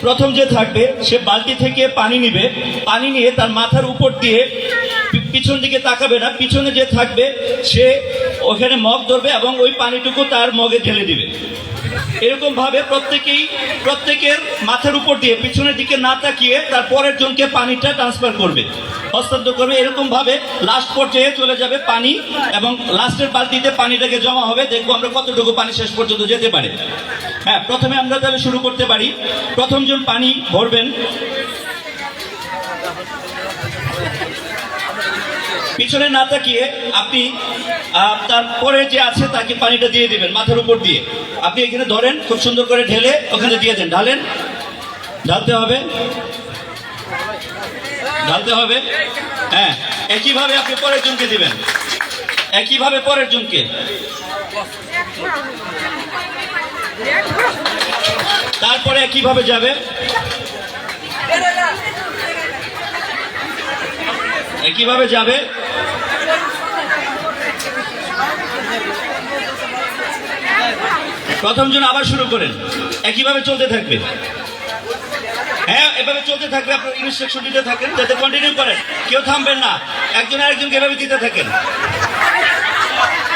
প্রথম যে থাকবে, সে বালতি থেকে পানি নিবে। পানি নিয়ে তার মাথার উপর দিয়ে পিছন দিকে তাকাবে না। পিছনে যে থাকবে, সে ওখানে মগ ধরবে এবং ওই পানিটুকু তার মগে ঢেলে দিবে। এরকম ভাবে প্রত্যেকেই, প্রত্যেকের মাথার উপর দিয়ে পিছনের দিকে না তাকিয়ে তার পরের জনকে পানিটা ট্রান্সফার করবে, হস্তান্তর করবে। এরকম ভাবে লাস্ট পর্যায়ে চলে যাবে পানি এবং লাস্টের বালতিতে পানিটাকে জমা হবে। দেখব আমরা কতটুকু পানি শেষ পর্যন্ত যেতে পারে। হ্যাঁ প্রথমে আমরা তাহলে শুরু করতে পারি। প্রথম জন পানি ভরবেন। পিছনে না তাকিয়ে আপনি তারপরে যে আছে তাকে পানিটা দিয়ে দিবেন, মাথার উপর দিয়ে। আপনি এখানে ধরেন, খুব সুন্দর করে ঢেলে ওখানে দিয়ে দেন। ঢালেন। ঢালতে হবে। ঢালতে হবে। হ্যাঁ একইভাবে আপনি পরের জনকে দিবেন। একইভাবে পরের জনকে। তারপরে একইভাবে যাবে। একইভাবে যাবে। প্রথম জন আবার শুরু করেন। একইভাবে চলতে থাকবে। হ্যাঁ এভাবে চলতে থাকবে আপনার ইনস্ট্রাকশন দিতে থাকেন, যাতে কন্টিনিউ করেন। কেউ থামবেন না। একজন আরেকজনকে এভাবে দিতে থাকেন।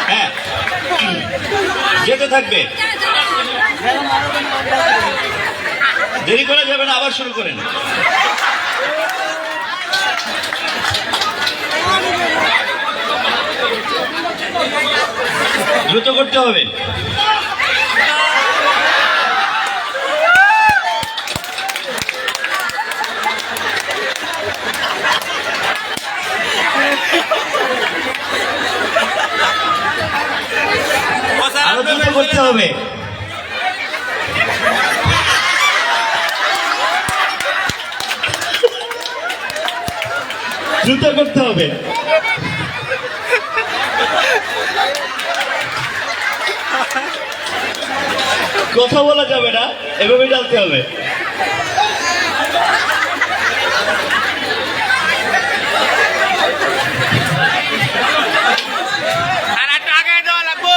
হ্যাঁ। যেতে থাকবে। দেরি করা যাবে না, আবার শুরু করেন। দ্রুত করতে হবে। আরও করতে হবে। দ্রুত করতে হবে। কথা বলা যাবে না এভাবে জানতে হবে আর একটু আগে দেওয়া লাগবো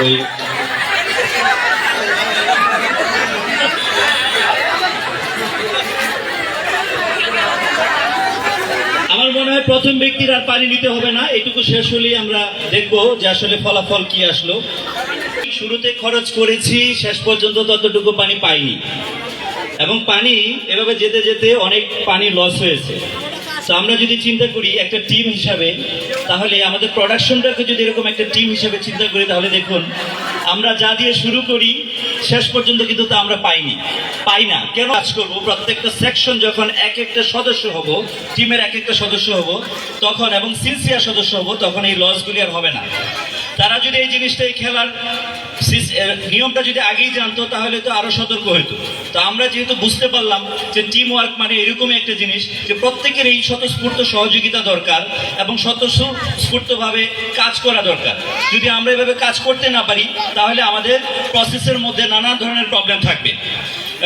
আমার মনে হয় প্রথম ব্যক্তির আর পানি নিতে হবে না, এটুকু শেষ হলেই আমরা দেখব যে আসলে ফলাফল কি আসলো। শুরুতে খরচ করেছি, শেষ পর্যন্ত ততটুকু পানি পাইনি। এবং পানি এভাবে যেতে যেতে অনেক পানি লস হয়েছে। তো আমরা যদি চিন্তা করি একটা টিম হিসাবে, তাহলে আমাদের প্রোডাকশনটাকে যদি এরকম একটা টিম হিসাবে চিন্তা করি, তাহলে দেখুন, আমরা যা দিয়ে শুরু করি, শেষ পর্যন্ত কিন্তু তা আমরা পাইনি। পাই না। কেন কাজ করব? প্রত্যেকটা সেকশন যখন এক একটা সদস্য হব টিমের এক একটা সদস্য হব, তখন এবং সিনসিয়ার সদস্য হব, তখন এই লসগুলি আর হবে না। তারা যদি এই জিনিসটা এই খেলার নিয়মটা যদি আগেই জানতো, তাহলে তো আরও সতর্ক হতো তো আমরা যেহেতু বুঝতে পারলাম যে টিম ওয়ার্ক মানে এরকমই একটা জিনিস, যে প্রত্যেকের এই স্বতঃস্ফূর্ত সহযোগিতা দরকার এবং স্বতঃস্ফূর্তভাবে কাজ করা দরকার। যদি আমরা এভাবে কাজ করতে না পারি, তাহলে আমাদের প্রসেসের মধ্যে নানা ধরনের প্রবলেম থাকবে।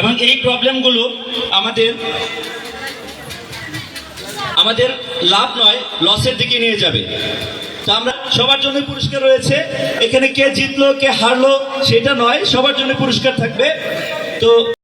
এবং এই প্রবলেমগুলো আমাদের আমাদের লাভ নয় লসের দিকে নিয়ে যাবে। আমরা সবার জন্য পুরস্কার রয়েছে। এখানে কে জিতলো, কে হারলো, সেটা নয়, সবার জন্য পুরস্কার থাকবে। তো